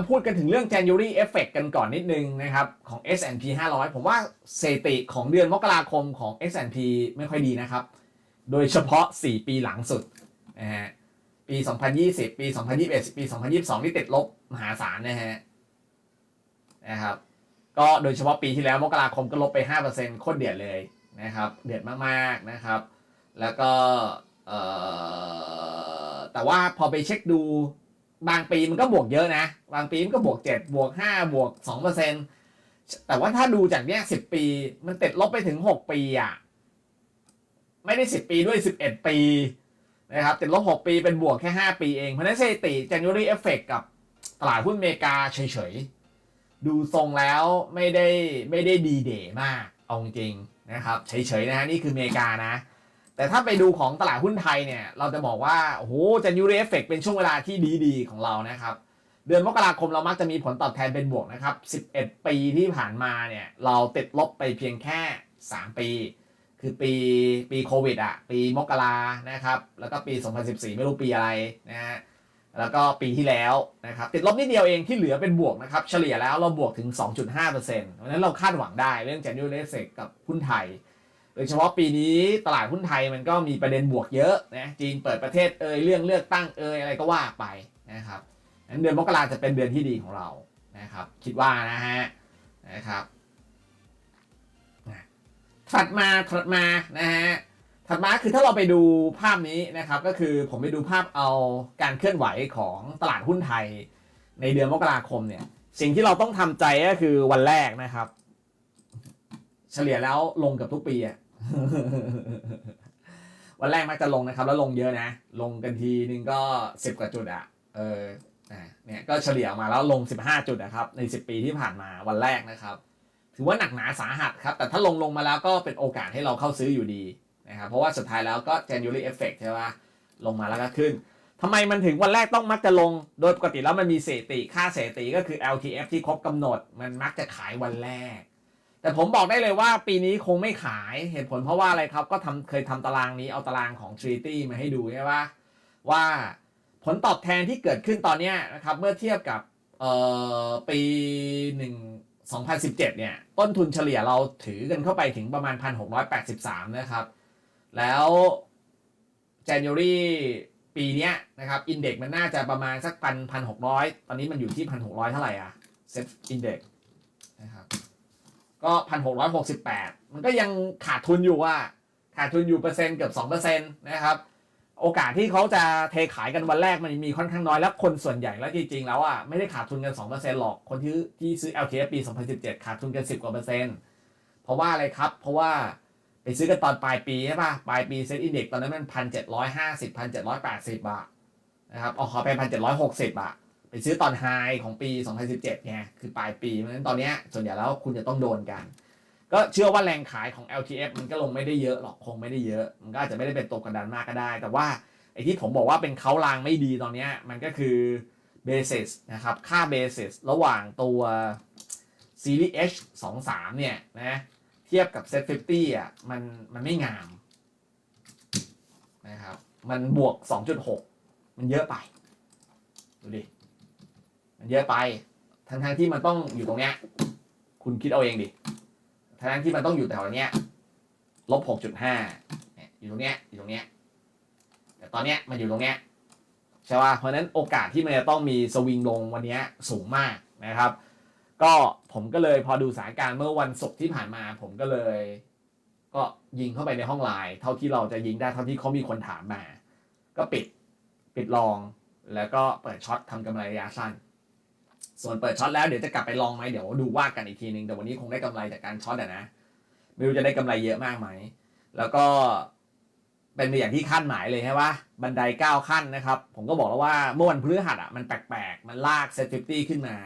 มาพูดกันถึงเรื่อง January Effect กันก่อนนิดนึงนะครับ ของ S&P 500 ผมว่าสถิติของเดือนมกราคมของ S&P ไม่ค่อยดีนะครับ โดยเฉพาะ 4 ปีหลังสุดนะฮะปี 2020 ปี 2021 ปี 2022ที่ติดลบมหาศาลนะฮะนะครับก็โดยเฉพาะปีที่แล้วมกราคมก็ลบไป 5%โคตรเดือดเลยนะครับ เดือดมากๆนะครับ แล้วก็เอ่อแต่ว่าพอไปเช็คดู บางปีมันก็บวกเยอะนะ บางปีมันก็บวก7บวก5บวก2%แต่ว่าถ้าดูจากเนี้ย10ปี มันติดลบไปถึง6ปีอะ ไม่ได้10ปีด้วย11ปีนะครับติดลบ6ปีเป็นบวกแค่5ปีเอง เพราะนั้นสถิติ January Effect กับตลาดหุ้นอเมริกาเฉยๆ ดูทรงแล้วไม่ได้ไม่ได้ดีเดย์มาก เอาจริงนะครับ เฉยๆนะฮะนี่คืออเมริกานะ แต่ถ้าไปดูของตลาดหุ้นไทยเนี่ยเราจะบอกว่าโอ้โหจันยูเรฟเฟกเป็นช่วงเวลาที่ดีๆ ของเรานะครับ เดือนมกราคมเรามักจะมีผลตอบแทนเป็นบวกนะครับ 11 ปีที่ผ่านมาเนี่ยเราติดลบไปเพียงแค่ 3 ปี คือปีปีโควิดอะปีมกรานะครับ แล้วก็ปี 2014 ไม่รู้ปีอะไรนะฮะแล้วก็ปีที่แล้วนะครับติดลบนิดเดียวเองที่เหลือเป็นบวกนะครับ เฉลี่ยแล้วเราบวกถึง 2.5%เพราะฉะนั้นเราคาดหวังได้เรื่อง January Effect กับหุ้นไทย ยเฉพาะปีนี้ตลาดหุ้นไทยมันก็มีประเด็นบวกเยอะนะจีนเปิดประเทศเอ่ยเรื่องเลือกตั้งเอ่ยอะไรก็ว่าไปนะครับงั้นเดือนมกราจะเป็นเดือนที่ดีของเรานะครับ คิดว่านะฮะนะครับถัดมาถัดมานะฮะถัดมาคือถ้าเราไปดูภาพนี้นะครับ ก็คือผมไปดูภาพเอาการเคลื่อนไหวของตลาดหุ้นไทย ในเดือนมกราคมเนี่ย สิ่งที่เราต้องทำใจก็คือวันแรกนะครับ เฉลี่ยแล้วลงกับทุกปีอะ วันแรกมักจะลงนะครับ แล้วลงเยอะนะ ลงกันทีนึงก็สิบกว่าจุดอะเออนะเนี่ยก็เฉลี่ยออกมาแล้วลง 15 จุดนะครับ ใน 10 ปีที่ผ่านมาวันแรกนะครับ ถือว่าหนักหนาสาหัสครับ แต่ถ้าลงลงมาแล้วก็เป็นโอกาสให้เราเข้าซื้ออยู่ดีนะครับเพราะว่าสุดท้ายแล้วก็ January effect ใช่ปะลงมาแล้วก็ขึ้นทำไมมันถึงวันแรกต้องมักจะลง โดยปกติแล้วมันมีเสติค่าเสติก็คือ LTF ที่ครบกำหนด มันมักจะขายวันแรก แต่ผมบอกได้เลยว่าปีนี้คงไม่ขายเหตุผลเพราะว่าอะไรครับ ก็ทำเคยทำตารางนี้เอาตารางของ Trinity มาให้ดูใช่ปะว่าผลตอบแทนที่เกิดขึ้นตอนนี้นะครับ เมื่อเทียบกับเออปีหนึ่ง2017 เนี่ย ต้นทุนเฉลี่ยเราถือกันเข้าไปถึงประมาณ 1,683 นะครับ แล้ว January ปีนี้นะครับอินเด็กมันน่าจะประมาณสักพันพันหกร้อยตอนนี้มันอยู่ที่พันหกร้อยเท่าไหร่อะเซ็ตอินเด็กนะครับ ก็พันหกร้อยหกสิบแปดมันก็ยังขาดทุนอยู่ว่าขาดทุนอยู่เปอร์เซ็นต์เกือบสองเปอร์เซ็นต์นะครับ โอกาสที่เขาจะเทขายกันวันแรกมันมีค่อนข้างน้อยแล้วคนส่วนใหญ่แล้วจริงๆแล้วอะไม่ได้ขาดทุนกันสองเปอร์เซ็นต์หรอกคนที่ที่ซื้อ LTF ปี2017ขาดทุนกันสิบกว่าเปอร์เซ็นต์เพราะว่าอะไรครับ เพราะว่าไปซื้อกันตอนปลายปีใช่ป่ะปลายปีเซ็ตอินเด็กตอนนั้นมันพันเจ็ดร้อยห้าสิบพันเจ็ดร้อยแปดสิบาทนะครับเอาขอไปพันเจ็ดร้อยหกสิบาท ไปซื้อตอนไฮของปี 2017ไงคือปลายปีเพราะฉะนั้นตอนนี้ส่วนใหญ่แล้วคุณจะต้องโดนกัน ก็เชื่อว่าแรงขายของ LTF มันก็ลงไม่ได้เยอะหรอกคงไม่ได้เยอะ มันก็อาจจะไม่ได้เป็นตัวกระดานมากก็ได้ แต่ว่าไอ้ที่ผมบอกว่าเป็นเขาลางไม่ดีตอนนี้มันก็คือ basis นะครับค่า basis ระหว่างตัว Series H 2 3เนี่ยนะเทียบกับ Set 50อะมันมันไม่งามนะครับมันบวก 2.6 มันเยอะไป ดูดิ มันเยอะไปทั้งทงๆที่มันต้องอยู่ตรงเนี้ย คุณคิดเอาเองดิทั้งๆที่มันต้องอยู่แถวเนี้ยลบ6.5เนี่ยอยู่ตรงเนี้ยอยู่ตรงเนี้ยแต่ตอนเนี้ยมันอยู่ตรงเนี้ยใช่ป่ะเพราะฉะนั้นโอกาสที่มันจะต้องมีสวิงลงวันเนี้ยสูงมากนะครับ ก็ผมก็เลยพอดูสถานการณ์เมื่อวันศุกร์ที่ผ่านมา ผมก็เลย ก็ยิงเข้าไปในห้องไลน์เท่าที่เราจะยิงได้เท่าที่เขามีคนถามมา ก็ปิดปิดลอง แล้วก็เปิดช็อตทำกำไรระยะสั้น ส่วนเปิดช็อตแล้วเดี๋ยวจะกลับไปลองไหมเดี๋ยวดูว่ากันอีกทีนึงแต่วันนี้คงได้กำไรจากการช็อตอะนะ ไม่รู้จะได้กำไรเยอะมากไหม แล้วก็เป็นอย่างที่คาดหมายเลยใช่ปะบันได9ขั้นนะครับ ผมก็บอกแล้วว่าเมื่อวันพฤหัสอะมันแปลกๆ มันลากเซ็ต50ขึ้นมา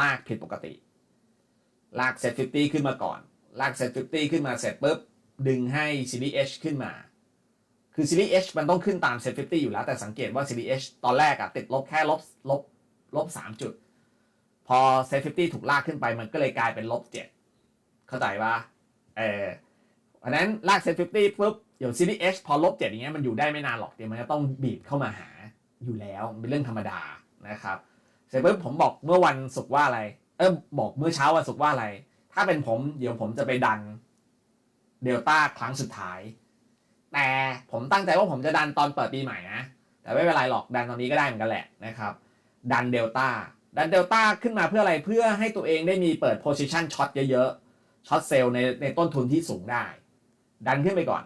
มากผิดปกติ ลากเซ็ต50ขึ้นมาก่อน ลากเซ็ต50ขึ้นมาเสร็จปุ๊บดึงให้ Series H ขึ้นมา คือ Series H มันต้องขึ้นตามเซ็ต50อยู่แล้วแต่สังเกตว่า Series H ตอนแรกอะติดลบแค่ลบลบลบ3จุด พอเซ็ต50ถูกลากขึ้นไปมันก็เลยกลายเป็นลบ7เข้าใจปะเอออันนั้นลากเซ็ต50ปุ๊บเดี๋ยว Series H พอลบ7อย่างเงี้ยมันอยู่ได้ไม่นานหรอกเดี๋ยวมันจะต้องบีบเข้ามาหาอยู่แล้วเป็นเรื่องธรรมดานะครับเสร็จปุ๊บผมบอกเมื่อวันศุกร์ว่าอะไร เออบอกเมื่อเช้าวันศุกร์ว่าอะไร ถ้าเป็นผมเดี๋ยวผมจะไปดันเดลต้าครั้งสุดท้าย แต่ผมตั้งใจว่าผมจะดันตอนเปิดปีใหม่นะ แต่ไม่เป็นไรหรอกดันตอนนี้ก็ได้เหมือนกันแหละนะครับ ดันเดลต้า ดันเดลต้าขึ้นมาเพื่ออะไรเพื่อให้ตัวเองได้มีเปิดโพซิชันช็อตเยอะๆช็อตเซลล์ในในต้นทุนที่สูงได้ ดันขึ้นไปก่อน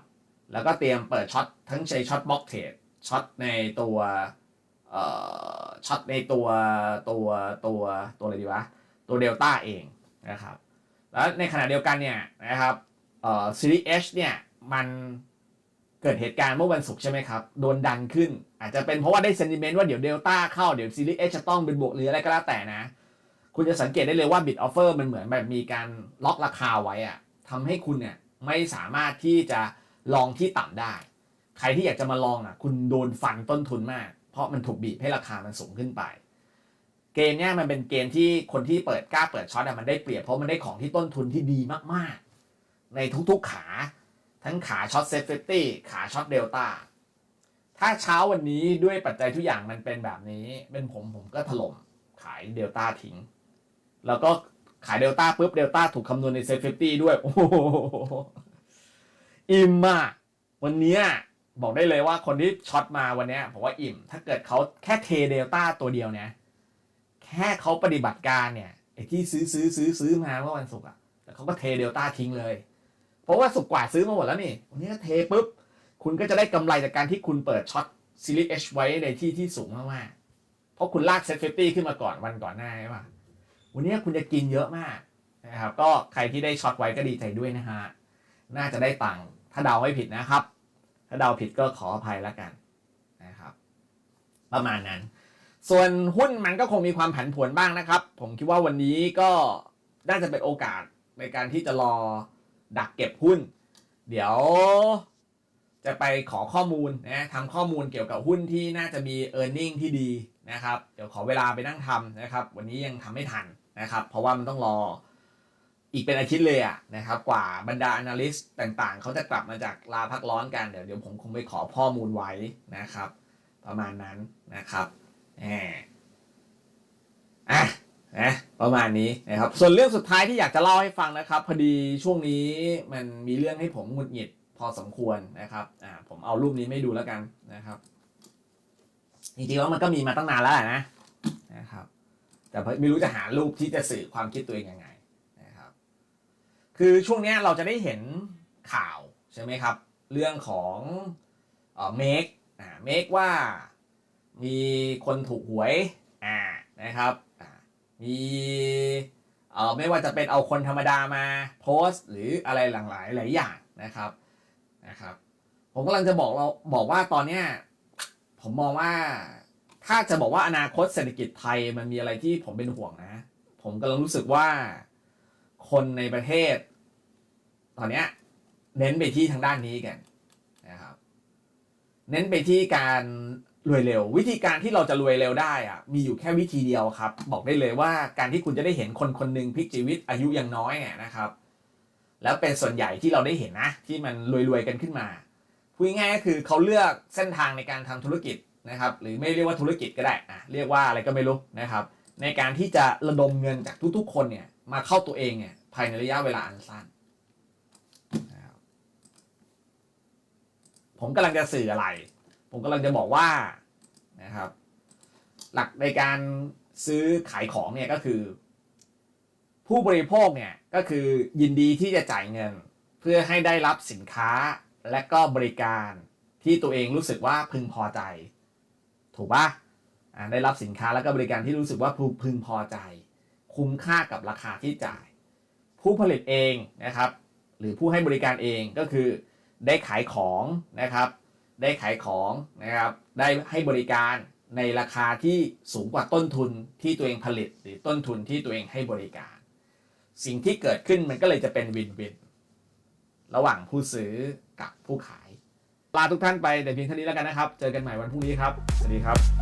แล้วก็เตรียมเปิดช็อตทั้งใช้ช็อตบล็อกเทรดช็อตในตัวเอ่อช็อตในตัวตัวตัวตัวอะไรดีวะตัวเดลต้าเองนะครับแล้วในขณะเดียวกันเนี่ยนะครับเอ่อซีรีส์ H เนี่ยมัน เกิดเหตุการณ์เมื่อวันศุกร์ใช่ไหมครับ โดนดันขึ้น อาจจะเป็นเพราะว่าได้เซนติเมนต์ว่าเดี๋ยวเดลต้าเข้าเดี๋ยวซีรีส์ H จะต้องเป็นบวกหรืออะไรก็แล้วแต่นะ คุณจะสังเกตได้เลยว่าบิดออฟเฟอร์มันเหมือนแบบมีการล็อกราคาไว้อะทำให้คุณเนี่ยไม่สามารถที่จะลองที่ต่ำได้ ใครที่อยากจะมาลองอะ คุณโดนฟันต้นทุนมาก เพราะมันถูกบีบให้ราคามันสูงขึ้นไป เกมเนี้ยมันเป็นเกมที่คนที่เปิดกล้าเปิดช็อตอะมันได้เปรียบเพราะมันได้ของที่ต้นทุนที่ดีมากๆ ในทุกๆขา ทั้งขาช็อตเซฟเฟตี้ขาช็อตเดลต้าถ้าเช้าวันนี้ด้วยปัจจัยทุกอย่างมันเป็นแบบนี้ เป็นผมผมก็ถล่มขายเดลต้าทิ้ง แล้วก็ขายเดลต้าปุ๊บเดลต้าถูกคำนวณในเซฟเฟตี้ด้วย โอ้โหอิ่มมากวันเนี้ยบอกได้เลยว่าคนที่ช็อตมาวันเนี้ยผมว่าอิ่ม ถ้าเกิดเขาแค่เทเดลต้าตัวเดียวเนี่ยแค่เขาปฏิบัติการเนี่ยไอ้ที่ซื้อซื้อซื้อซื้อมาเมื่อวันศุกร์อะแต่เขาก็เทเดลต้าทิ้งเลย เพราะว่าสุกกว่าซื้อมาหมดแล้วนี่วันนี้เทปุ๊บ คุณก็จะได้กำไรจากการที่คุณเปิดช็อตซีรีส์ H ไว้ในที่ที่สูงมากๆ เพราะคุณลากเซ็ตเฟตี้ขึ้นมาก่อนวันก่อนหน้าใช่ปะวันนี้คุณจะกินเยอะมากนะครับก็ใครที่ได้ช็อตไว้ก็ดีใจด้วยนะฮะน่าจะได้ตังค์ถ้าเดาไม่ผิดนะครับ ถ้าเดาผิดก็ขออภัยแล้วกันนะครับ ประมาณนั้น ส่วนหุ้นมันก็คงมีความผันผวนบ้างนะครับ ผมคิดว่าวันนี้ก็น่าจะเป็นโอกาสในการที่จะรอ ดักเก็บหุ้น เดี๋ยว จะไปขอข้อมูลนะทำข้อมูลเกี่ยวกับหุ้นที่น่าจะมี e a r n i n g ที่ดีนะครับ เดี๋ยวขอเวลาไปนั่งทำนะครับ วันนี้ยังทำไม่ทันนะครับ เพราะว่ามันต้องรออีกเป็นอาทิตย์เลยอะนะครับ กว่าบรรดา analyst ต่างๆ เขาจะกลับมาจากลาพักร้อนกัน เดี๋ยวเดี๋ยวผมคงไปขอข้อมูลไว้นะครับ ประมาณนั้นนะครับแหมอะ นะประมาณนี้นะครับส่วนเรื่องสุดท้ายที่อยากจะเล่าให้ฟังนะครับพอดีช่วงนี้มันมีเรื่องให้ผมหงุดหงิดพอสมควรนะครับอ่าผมเอารูปนี้ไม่ดูแล้วกันนะครับจริงๆว่ามันก็มีมาตั้งนานแล้วนะนะครับ แต่ไม่รู้จะหารูปที่จะสื่อความคิดตัวเองยังไงนะครับ คือช่วงนี้เราจะได้เห็นข่าวใช่ไหมครับ เรื่องของเอ่อเมกอ่าเมกว่ามีคนถูกหวยอ่านะครับอ่า มีเอ่อไม่ว่าจะเป็นเอาคนธรรมดามาโพสต์หรืออะไรหลากหลายหลายอย่างนะครับนะครับ ผมกำลังจะบอกเราบอกว่าตอนเนี้ยผมมองว่าถ้าจะบอกว่าอนาคตเศรษฐกิจไทยมันมีอะไรที่ผมเป็นห่วงนะ ผมกำลังรู้สึกว่าคนในประเทศ ตอนเนี้ยเน้นไปที่ทางด้านนี้กันนะครับ เน้นไปที่การ รวยเร็ว วิธีการที่เราจะรวยเร็วได้อะมีอยู่แค่วิธีเดียวครับ บอกได้เลยว่าการที่คุณจะได้เห็นคนคนหนึ่งพลิกชีวิตอายุยังน้อยเนี่ยนะครับ แล้วเป็นส่วนใหญ่ที่เราได้เห็นนะ ที่มันรวยๆกันขึ้นมาพูดง่ายก็คือเขาเลือกเส้นทางในการทำธุรกิจนะครับ หรือไม่เรียกว่าธุรกิจก็ได้อะเรียกว่าอะไรก็ไม่รู้นะครับ ในการที่จะระดมเงินจากทุกๆ คนเนี่ยมาเข้าตัวเองเนี่ยภายในระยะเวลาอันสั้นผมกำลังจะสื่ออะไร ผมกำลังจะบอกว่านะครับ หลักในการซื้อขายของเนี่ยก็คือ ผู้บริโภคเนี่ยก็คือยินดีที่จะจ่ายเงิน เพื่อให้ได้รับสินค้าและก็บริการที่ตัวเองรู้สึกว่าพึงพอใจ ถูกปะอ่าได้รับสินค้าและก็บริการที่รู้สึกว่าพึงพอใจ คุ้มค่ากับราคาที่จ่าย ผู้ผลิตเองนะครับ หรือผู้ให้บริการเองก็คือได้ขายของนะครับ ได้ขายของนะครับได้ให้บริการในราคาที่สูงกว่าต้นทุนที่ตัวเองผลิต หรือต้นทุนที่ตัวเองให้บริการ สิ่งที่เกิดขึ้นมันก็เลยจะเป็นวินวิน ระหว่างผู้ซื้อกับผู้ขาย ลาทุกท่านไปแต่เพียงเท่านี้แล้วกันนะครับ เจอกันใหม่วันพรุ่งนี้ครับ สวัสดีครับ